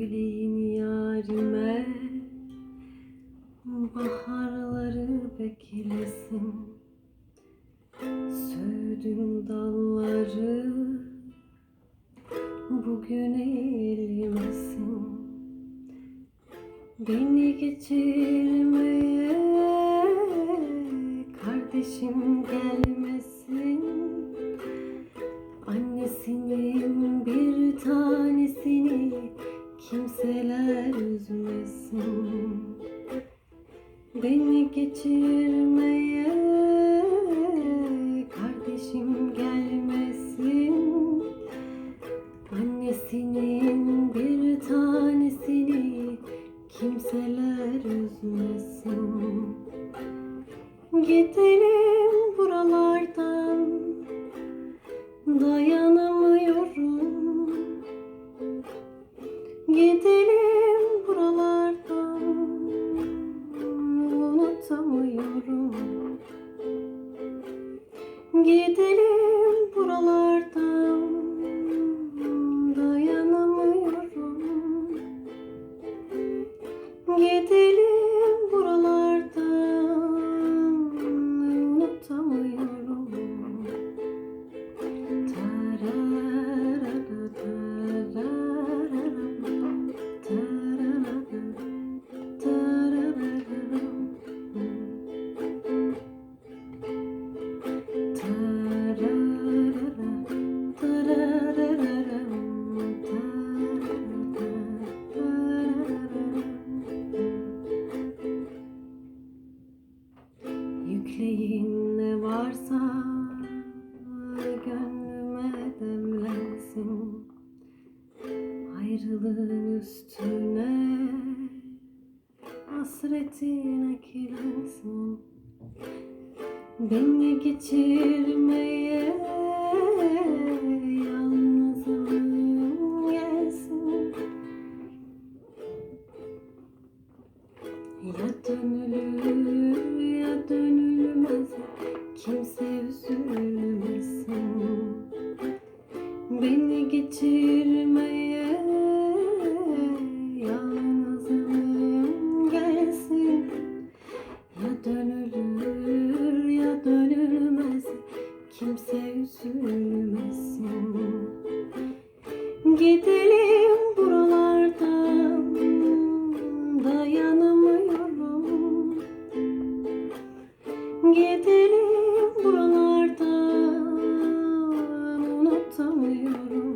Söyleyin yarime Baharları beklesin. Sövdüm dalları Bugün eğilmesin. Beni geçirmeye Kardeşim gelmesin. Annesinin bir tanesini kimseler üzmesin. Beni geçirmeye kardeşim gelmesin. Annesinin bir tanesini kimseler üzmesin. Gidelim buralardan Dayanamıyorum Gidelim buralardan. Unutamıyorum. Gidelim varsa gönlüme demlensin. Ayrılığın üstüne hasretin eklensin Beni geçirmeye Ya dönülür ya dönülmez Kimse üzülmesin. Beni geçirmeye Yalnızlığım gelsin. Ya dönülür ya dönülmez Kimse üzülmesin. Gidelim Gidelim buralardan Unutamıyorum